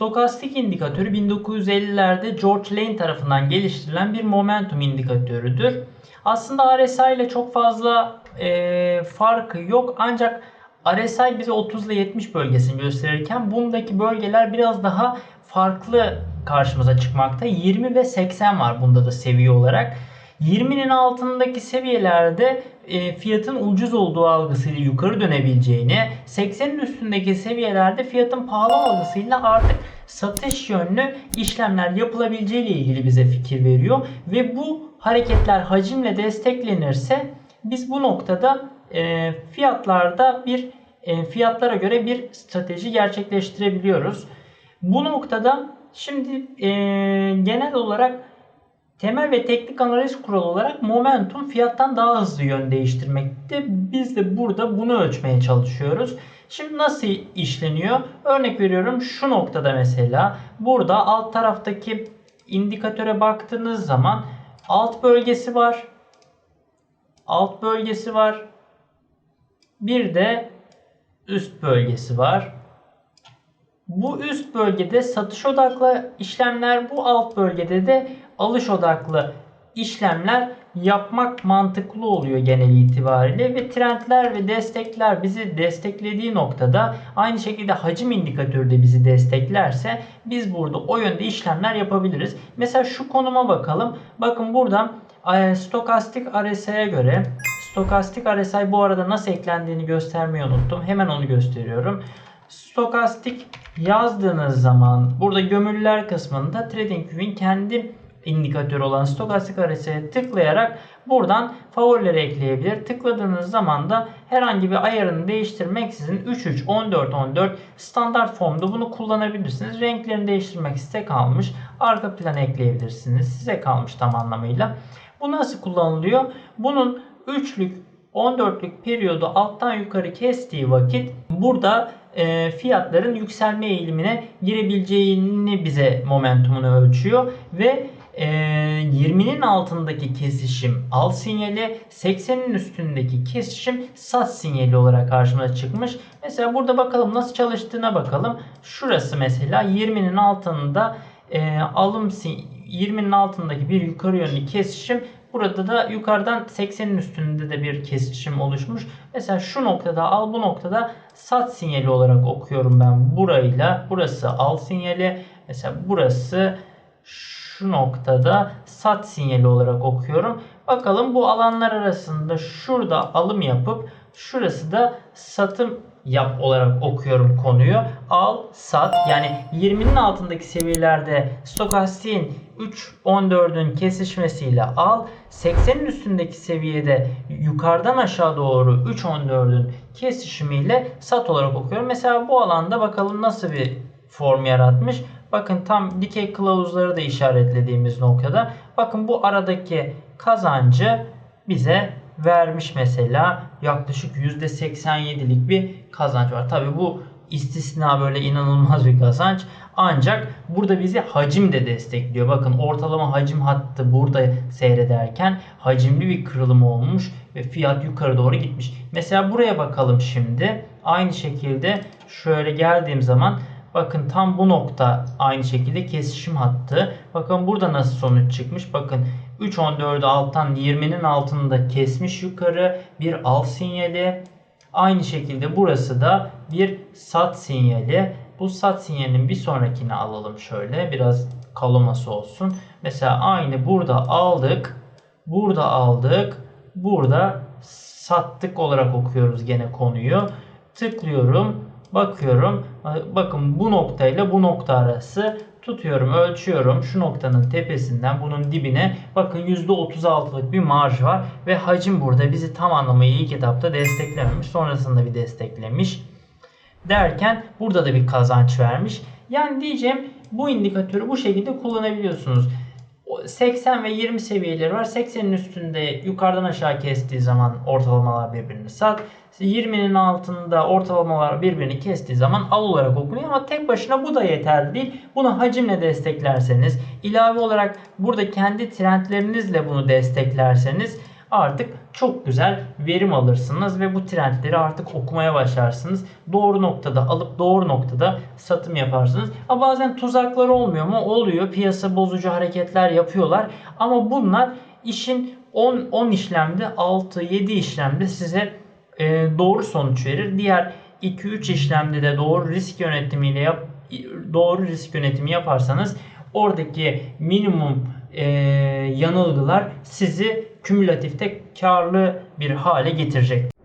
Stokastik indikatörü 1950'lerde George Lane tarafından geliştirilen bir momentum indikatörüdür. Aslında RSI ile çok fazla e, farkı yok ancak RSI bize 30 ile 70 bölgesini gösterirken bundaki bölgeler biraz daha farklı karşımıza çıkmakta. 20 ve 80 var bunda da seviye olarak. 20'nin altındaki seviyelerde e, fiyatın ucuz olduğu algısıyla yukarı dönebileceğini, 80'in üstündeki seviyelerde fiyatın pahalı algısıyla artık satış yönlü işlemler yapılabileceği ile ilgili bize fikir veriyor ve bu hareketler hacimle desteklenirse biz bu noktada e, fiyatlarda bir e, fiyatlara göre bir strateji gerçekleştirebiliyoruz. Bu noktada şimdi genel olarak temel ve teknik analiz kuralı olarak momentum fiyattan daha hızlı yön değiştirmekte. Biz de burada bunu ölçmeye çalışıyoruz. Şimdi nasıl işleniyor? Örnek veriyorum şu noktada mesela burada alt taraftaki indikatöre baktığınız zaman alt bölgesi var. Alt bölgesi var. Bir de üst bölgesi var. Bu üst bölgede satış odaklı işlemler, bu alt bölgede de alış odaklı işlemler yapmak mantıklı oluyor genel itibariyle ve trendler ve destekler bizi desteklediği noktada aynı şekilde hacim indikatörü de bizi desteklerse biz burada o yönde işlemler yapabiliriz. Mesela şu konuma bakalım. Bakın buradan e, stokastik RSI'ye göre stokastik RSI bu arada nasıl eklendiğini göstermeyi unuttum. Hemen onu gösteriyorum. Stokastik yazdığınız zaman burada gömülüler kısmında TradingView'in kendi indikatörü olan stokastik RSI'ye tıklayarak buradan favorileri ekleyebilir. Tıkladığınız zaman da herhangi bir ayarını değiştirmeksizin 3-3, 14-14 standart formda bunu kullanabilirsiniz. Renklerini değiştirmek size kalmış. Arka plan ekleyebilirsiniz. Size kalmış tam anlamıyla. Bu nasıl kullanılıyor? Bunun 3'lük 14'lük periyodu alttan yukarı kestiği vakit burada e, fiyatların yükselme eğilimine girebileceğini bize momentumunu ölçüyor ve e, 20'nin altındaki kesişim al sinyali 80'in üstündeki kesişim sat sinyali olarak karşımıza çıkmış. Mesela burada bakalım nasıl çalıştığına bakalım. Şurası mesela 20'nin altında e, alım 20'nin altındaki bir yukarı yönlü kesişim Burada da yukarıdan 80'in üstünde de bir kesişim oluşmuş. Mesela şu noktada al bu noktada sat sinyali olarak okuyorum ben burayla. Burası al sinyali. Mesela burası şu noktada sat sinyali olarak okuyorum. Bakalım bu alanlar arasında şurada alım yapıp şurası da satım yap olarak okuyorum konuyu. Al, sat yani 20'nin altındaki seviyelerde stokastiğin 3.14'ün kesişmesiyle al. 80'in üstündeki seviyede yukarıdan aşağı doğru 3.14'ün kesişimiyle sat olarak okuyorum. Mesela bu alanda bakalım nasıl bir form yaratmış. Bakın tam dikey kılavuzları da işaretlediğimiz noktada. Bakın bu aradaki kazancı bize vermiş mesela yaklaşık %87'lik bir kazanç var. Tabi bu istisna böyle inanılmaz bir kazanç. Ancak burada bizi hacim de destekliyor. Bakın ortalama hacim hattı burada seyrederken hacimli bir kırılım olmuş ve fiyat yukarı doğru gitmiş. Mesela buraya bakalım şimdi. Aynı şekilde şöyle geldiğim zaman Bakın tam bu nokta aynı şekilde kesişim hattı. Bakın burada nasıl sonuç çıkmış. Bakın 3.14'ü alttan 20'nin altında kesmiş yukarı bir al sinyali. Aynı şekilde burası da bir sat sinyali. Bu sat sinyalinin bir sonrakini alalım şöyle. Biraz kaloması olsun. Mesela aynı burada aldık. Burada aldık. Burada sattık olarak okuyoruz gene konuyu. Tıklıyorum. Bakıyorum. Bakın bu noktayla bu nokta arası tutuyorum, ölçüyorum. Şu noktanın tepesinden bunun dibine bakın %36'lık bir marj var ve hacim burada bizi tam anlamıyla ilk etapta desteklememiş. Sonrasında bir desteklemiş. Derken burada da bir kazanç vermiş. Yani diyeceğim bu indikatörü bu şekilde kullanabiliyorsunuz. 80 ve 20 seviyeleri var. 80'in üstünde yukarıdan aşağı kestiği zaman ortalamalar birbirini sat. 20'nin altında ortalamalar birbirini kestiği zaman al olarak okunuyor ama tek başına bu da yeterli değil. Bunu hacimle desteklerseniz, ilave olarak burada kendi trendlerinizle bunu desteklerseniz artık çok güzel verim alırsınız ve bu trendleri artık okumaya başlarsınız. Doğru noktada alıp doğru noktada satım yaparsınız. Ama bazen tuzaklar olmuyor mu? Oluyor. Piyasa bozucu hareketler yapıyorlar. Ama bunlar işin 10 10 işlemde 6 7 işlemde size e, doğru sonuç verir. Diğer 2-3 işlemde de doğru risk yönetimiyle yap, doğru risk yönetimi yaparsanız oradaki minimum e, yanılgılar sizi kümülatifte karlı bir hale getirecek.